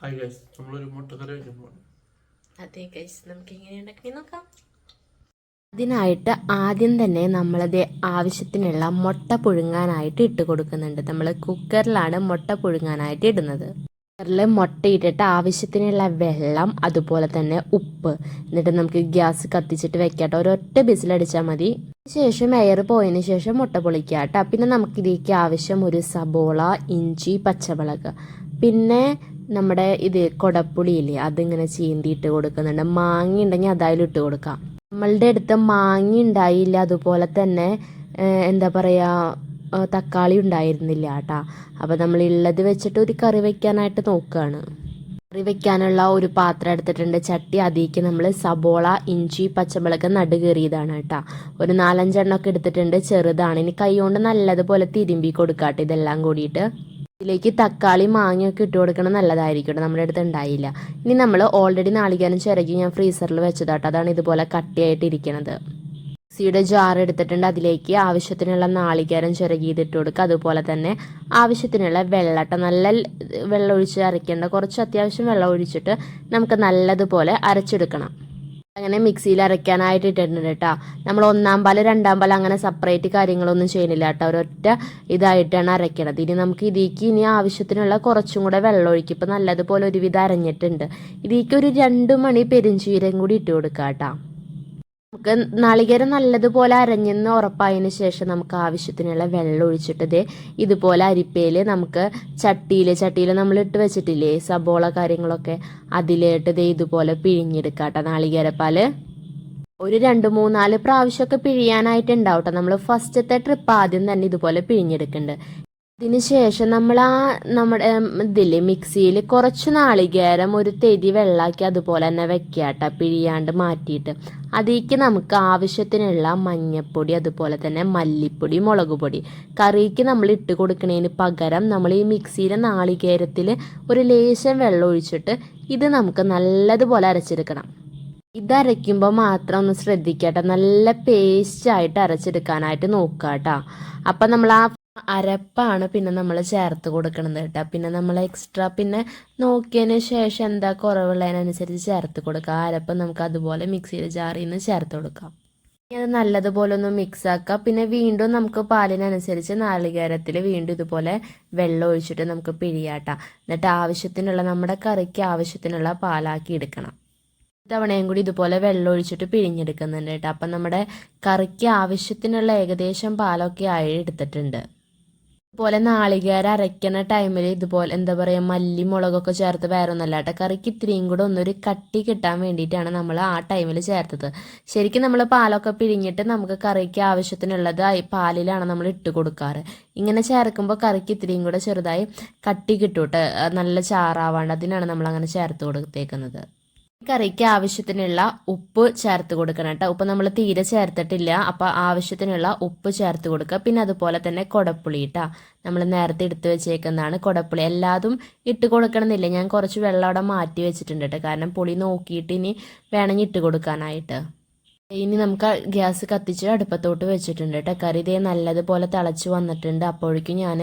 Hi guys നമ്മളൊരു മുട്ടക്കറി അതെ ഗൈസ് നമുക്ക് എങ്ങനെ ഉണ്ടാക്കി നോക്കാം. അതിനായിട്ട് ആദ്യം തന്നെ നമ്മളത് ആവശ്യത്തിനുള്ള മുട്ട പുഴുങ്ങാനായിട്ട് ഇട്ട് കൊടുക്കുന്നുണ്ട്. നമ്മൾ കുക്കറിലാണ് മുട്ട പുഴുങ്ങാനായിട്ട് ഇടുന്നത്. കുക്കറിൽ മുട്ട ഇട്ടിട്ട് ആവശ്യത്തിനുള്ള വെള്ളം അതുപോലെ തന്നെ ഉപ്പ്. എന്നിട്ട് നമുക്ക് ഗ്യാസ് കത്തിച്ചിട്ട് വെക്കാട്ടോ. ഒരൊറ്റ ബിസിലടിച്ചാൽ മതി. ശേഷം എയർ പോയതിന് ശേഷം മുട്ട പൊളിക്കുക കേട്ടോ. പിന്നെ നമുക്കിതിലേക്ക് ആവശ്യം ഒരു സബോള ഇഞ്ചി പച്ചമുളക്. പിന്നെ നമ്മുടെ ഇത് കൊടപ്പുളിയില്ലേ അതിങ്ങനെ ചീന്തിയിട്ട് കൊടുക്കുന്നുണ്ട്. മാങ്ങ ഉണ്ടെങ്കിൽ അതായാലും ഇട്ട് കൊടുക്കാം. നമ്മളുടെ അടുത്ത് മാങ്ങ ഉണ്ടായില്ല അതുപോലെ തന്നെ എന്താ പറയുക തക്കാളി ഉണ്ടായിരുന്നില്ല കേട്ടാ. അപ്പോൾ നമ്മൾ ഉള്ളത് വെച്ചിട്ട് ഒരു കറി വെക്കാനായിട്ട് നോക്കുകയാണ് കറി വെക്കാനുള്ള ഒരു പാത്രം എടുത്തിട്ടുണ്ട്. ചട്ടി അതിലേക്ക് നമ്മൾ സബോള ഇഞ്ചി പച്ചമുളക് നടുകേറിയതാണ് കേട്ടോ. ഒരു നാലഞ്ചെണ്ണമൊക്കെ എടുത്തിട്ടുണ്ട്. ചെറുതാണ്. ഇനി കൈ കൊണ്ട് നല്ലതുപോലെ തിരുമ്പി കൊടുക്കാട്ടെ ഇതെല്ലാം കൂടിയിട്ട്. ഇതിലേക്ക് തക്കാളി മാങ്ങയൊക്കെ ഇട്ട് കൊടുക്കണം നല്ലതായിരിക്കും നമ്മുടെ അടുത്ത് ഉണ്ടായില്ല. ഇനി നമ്മൾ ഓൾറെഡി നാളികേരം ചിരകി ഞാൻ ഫ്രീസറിൽ വെച്ചതാട്ടോ. അതാണ് ഇതുപോലെ കട്ടിയായിട്ട് ഇരിക്കുന്നത് മിക്സിയുടെ ജാർ എടുത്തിട്ടുണ്ട്. അതിലേക്ക് ആവശ്യത്തിനുള്ള നാളികേരം ചിരകിയത് ഇതിട്ട് കൊടുക്കുക. അതുപോലെ തന്നെ ആവശ്യത്തിനുള്ള വെള്ളട്ട നല്ല വെള്ളം ഒഴിച്ച് അരയ്ക്കേണ്ട കുറച്ച് അത്യാവശ്യം വെള്ളം ഒഴിച്ചിട്ട് നമുക്ക് നല്ലതുപോലെ അരച്ചെടുക്കണം. അങ്ങനെ മിക്സിയിൽ അരയ്ക്കാനായിട്ട് ഇട്ടിട്ടുണ്ട് കേട്ടോ. നമ്മൾ ഒന്നാം പാൽ രണ്ടാം പാൽ അങ്ങനെ സെപ്പറേറ്റ് കാര്യങ്ങളൊന്നും ചെയ്യുന്നില്ല കേട്ടോ. ഒരൊറ്റ ഇതായിട്ടാണ് അരയ്ക്കണത്. ഇനി നമുക്ക് ഇതിലേക്ക് ഇനി ആവശ്യത്തിനുള്ള കുറച്ചും കൂടെ വെള്ളം ഒഴിക്കും. ഇപ്പം നല്ലതുപോലെ ഒരുവിധം അരഞ്ഞിട്ടുണ്ട്. ഇതിലേക്ക് ഒരു രണ്ട് മണി പെരിഞ്ചീരം കൂടി ഇട്ട് കൊടുക്കാം കേട്ടോ. നമുക്ക് നാളികേരം നല്ലതുപോലെ അരഞ്ഞെന്ന് ഉറപ്പായതിന് ശേഷം നമുക്ക് ആവശ്യത്തിനുള്ള വെള്ളം ഒഴിച്ചിട്ടത് ഇതുപോലെ അരിപ്പയിൽ നമുക്ക് ചട്ടിയിൽ ചട്ടിയിൽ നമ്മൾ ഇട്ട് വെച്ചിട്ടില്ലേ സബോള കാര്യങ്ങളൊക്കെ? അതിലേട്ടത് ഇതുപോലെ പിഴിഞ്ഞെടുക്കാം കേട്ടോ നാളികേരപ്പാൽ. ഒരു രണ്ട് മൂന്നാൽ പ്രാവശ്യമൊക്കെ പിഴിയാനായിട്ട് ഉണ്ടാവും കേട്ടോ നമ്മൾ ഫസ്റ്റത്തെ ട്രിപ്പ് ആദ്യം തന്നെ ഇതുപോലെ പിഴിഞ്ഞെടുക്കുന്നുണ്ട് ശേഷം നമ്മൾ ആ നമ്മുടെ ഇതിൽ മിക്സിയിൽ കുറച്ച് നാളികേരം ഒരു തെരി വെള്ളാക്കി അതുപോലെ തന്നെ വെക്കുക കേട്ടോ പിഴിയാണ്ട് മാറ്റിയിട്ട്. അതിലേക്ക് നമുക്ക് ആവശ്യത്തിനുള്ള മഞ്ഞപ്പൊടി അതുപോലെ തന്നെ മല്ലിപ്പൊടി മുളക് പൊടി. കറിക്ക് നമ്മൾ ഇട്ട് കൊടുക്കുന്നതിന് പകരം നമ്മൾ ഈ മിക്സിയിലെ നാളികേരത്തിൽ ഒരു ലേശം വെള്ളം ഒഴിച്ചിട്ട് ഇത് നമുക്ക് നല്ലതുപോലെ അരച്ചെടുക്കണം. ഇതരയ്ക്കുമ്പോൾ മാത്രം ഒന്ന് ശ്രദ്ധിക്കട്ടെ നല്ല പേസ്റ്റ് ആയിട്ട് അരച്ചെടുക്കാനായിട്ട് നോക്കുക കേട്ടോ അപ്പം നമ്മൾ ആ അരപ്പാണ് പിന്നെ നമ്മൾ ചേർത്ത് കൊടുക്കണത് കേട്ടോ. പിന്നെ നമ്മൾ എക്സ്ട്രാ പിന്നെ നോക്കിയതിന് ശേഷം എന്താ കുറവുള്ളതിനനുസരിച്ച് ചേർത്ത് കൊടുക്കുക. ആ അരപ്പ് നമുക്ക് അതുപോലെ മിക്സിയിൽ ജാറിൽ നിന്ന് ചേർത്ത് കൊടുക്കാം. ഇനി അത് നല്ലതുപോലെ ഒന്ന് മിക്സ് ആക്കുക. പിന്നെ വീണ്ടും നമുക്ക് പാലിനനുസരിച്ച് നാളികേരത്തിൽ വീണ്ടും ഇതുപോലെ വെള്ളം ഒഴിച്ചിട്ട് നമുക്ക് പിഴിയാട്ടാം എന്നിട്ട് ആവശ്യത്തിനുള്ള നമ്മുടെ കറിക്ക് ആവശ്യത്തിനുള്ള പാലാക്കി എടുക്കണം. തവണയും കൂടി ഇതുപോലെ വെള്ളം ഒഴിച്ചിട്ട് പിഴിഞ്ഞെടുക്കുന്നുണ്ട് കേട്ടോ. അപ്പം നമ്മുടെ കറിക്ക് ആവശ്യത്തിനുള്ള ഏകദേശം പാലൊക്കെ ആയി എടുത്തിട്ടുണ്ട്. ഇതുപോലെ നാളികേര അരയ്ക്കുന്ന ടൈമിൽ ഇതുപോലെ എന്താ പറയുക മല്ലി മുളകൊക്കെ ചേർത്ത് വേറൊന്നല്ല കേട്ടോ കറിക്ക് ഇത്രയും കൂടെ ഒന്നൊരു കട്ടി കിട്ടാൻ വേണ്ടിയിട്ടാണ് നമ്മൾ ആ ടൈമിൽ ചേർത്തത്. ശരിക്കും നമ്മൾ പാലൊക്കെ പിഴിഞ്ഞിട്ട് നമുക്ക് കറിക്ക് ആവശ്യത്തിനുള്ളത് പാലിലാണ് നമ്മൾ ഇട്ട് കൊടുക്കാറ്. ഇങ്ങനെ ചേർക്കുമ്പോൾ കറിക്ക് ഇത്രയും കൂടെ ചെറുതായി കട്ടി കിട്ടൂട്ട് നല്ല ചാറാവാണ്ട് അതിനാണ് നമ്മൾ അങ്ങനെ ചേർത്ത് കൊടുത്തേക്കുന്നത്. കറിക്ക് ആവശ്യത്തിനുള്ള ഉപ്പ് ചേർത്ത് കൊടുക്കണം കേട്ടോ. ഉപ്പ് നമ്മൾ തീരെ ചേർത്തിട്ടില്ല. അപ്പോൾ ആവശ്യത്തിനുള്ള ഉപ്പ് ചേർത്ത് കൊടുക്കുക. പിന്നെ അതുപോലെ തന്നെ കൊടപ്പുളി കേട്ടോ നമ്മൾ നേരത്തെ എടുത്ത് വെച്ചേക്കുന്നതാണ് കൊടപ്പുളി. എല്ലാതും ഇട്ട് കൊടുക്കണമെന്നില്ല. ഞാൻ കുറച്ച് വെള്ളം അവിടെ മാറ്റി വെച്ചിട്ടുണ്ട് കേട്ടോ. കാരണം പുളി നോക്കിയിട്ട് ഇനി വേണമെങ്കിൽ ഇട്ട് കൊടുക്കാനായിട്ട്. ഇനി നമുക്ക് ഗ്യാസ് കത്തിച്ച് അടുപ്പത്തോട്ട് വെച്ചിട്ടുണ്ട് കേട്ടോ. കറി ഇതേ നല്ലതുപോലെ തിളച്ച് വന്നിട്ടുണ്ട്. അപ്പോഴേക്കും ഞാൻ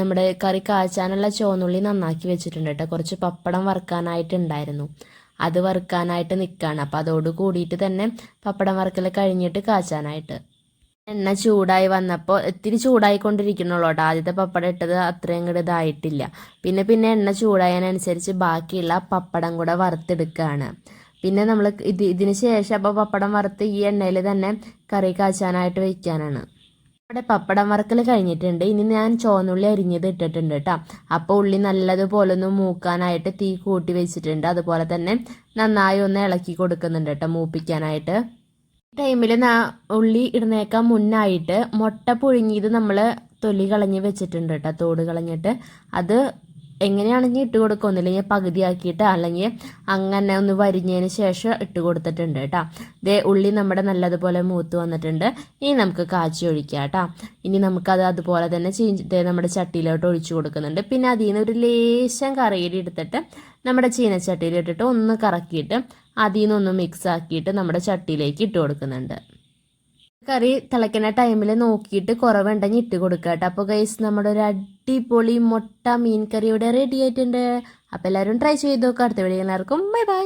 നമ്മുടെ കറി കാച്ചാനുള്ള ചോന്നുള്ളി നന്നാക്കി വെച്ചിട്ടുണ്ട് കേട്ടോ. കുറച്ച് പപ്പടം വറുക്കാനായിട്ടുണ്ടായിരുന്നു. അത് വറുക്കാനായിട്ട് നിൽക്കുകയാണ് അപ്പോൾ അതോട് കൂടിയിട്ട് തന്നെ പപ്പടം വറുക്കൽ കഴിഞ്ഞിട്ട് കാച്ചാനായിട്ട്. എണ്ണ ചൂടായി വന്നപ്പോൾ ഇത്തിരി ചൂടായിക്കൊണ്ടിരിക്കണുള്ളൂ കേട്ടോ. ആദ്യത്തെ പപ്പടം ഇട്ടത് അത്രയും കൂടെ ഇതായിട്ടില്ല. പിന്നെ പിന്നെ എണ്ണ ചൂടായതിനനുസരിച്ച് ബാക്കിയുള്ള പപ്പടം കൂടെ വറുത്തെടുക്കുകയാണ് പിന്നെ നമ്മൾ ഇത് ഇതിന് ശേഷം അപ്പോൾ പപ്പടം വറുത്ത് ഈ എണ്ണയിൽ തന്നെ കറി കാച്ചാനായിട്ട് വെക്കാനാണ്. ഇവിടെ പപ്പടം വറക്കൽ കഴിഞ്ഞിട്ടുണ്ട്. ഇനി ഞാൻ ചുവന്നുള്ളി അരിഞ്ഞത് ഇട്ടിട്ടുണ്ട് കേട്ടോ. അപ്പോൾ ഉള്ളി നല്ലതുപോലെ ഒന്ന് മൂക്കാനായിട്ട് തീ കൂട്ടി വെച്ചിട്ടുണ്ട്. അതുപോലെ തന്നെ നന്നായി ഒന്ന് ഇളക്കി കൊടുക്കുന്നുണ്ട് കേട്ടോ മൂപ്പിക്കാനായിട്ട്. ടൈമിൽ ഉള്ളി ഇടുന്നേക്കാൻ മുന്നായിട്ട് മുട്ട പുഴുങ്ങിയത് നമ്മൾ തൊലി കളഞ്ഞ് വെച്ചിട്ടുണ്ട് കേട്ടോ. തോട് കളഞ്ഞിട്ട്. അത് എങ്ങനെയാണെങ്കിൽ ഇട്ട് കൊടുക്കുക? ഒന്നില്ലെങ്കിൽ പകുതിയാക്കിയിട്ട് അല്ലെങ്കിൽ അങ്ങനെ ഒന്ന് വരിഞ്ഞതിന് ശേഷം ഇട്ട് കൊടുത്തിട്ടുണ്ട് കേട്ടോ. ദേ ഉള്ളി നമ്മുടെ നല്ലതുപോലെ മൂത്ത് വന്നിട്ടുണ്ട്. ഇനി നമുക്ക് കാച്ചി ഒഴിക്കാം കേട്ടോ. ഇനി നമുക്കത് അതുപോലെ തന്നെ ദേ നമ്മുടെ ചട്ടിയിലോട്ട് ഒഴിച്ചു കൊടുക്കുന്നുണ്ട്. പിന്നെ അതിൽ നിന്ന് ഒരു ലേശം കറിയിടി എടുത്തിട്ട് നമ്മുടെ ചീനച്ചട്ടിയിലിട്ടിട്ട് ഒന്ന് കറക്കിയിട്ട് അതിൽ നിന്നൊന്ന് മിക്സ് ആക്കിയിട്ട് നമ്മുടെ ചട്ടിയിലേക്ക് ഇട്ട് കൊടുക്കുന്നുണ്ട്. കറി തിളയ്ക്കുന്ന ടൈമിൽ നോക്കിയിട്ട് കുറവുണ്ടെങ്കിൽ ഇട്ട് കൊടുക്കുക കേട്ടോ. അപ്പോൾ ഗൈസ് നമ്മുടെ ഒരു അടിപൊളി മുട്ട മീൻ കറി ഇവിടെ റെഡി ആയിട്ടുണ്ട്. അപ്പോൾ എല്ലാവരും ട്രൈ ചെയ്ത് നോക്കുക അടുത്ത വീഡിയോ എല്ലാവർക്കും ബൈ ബൈ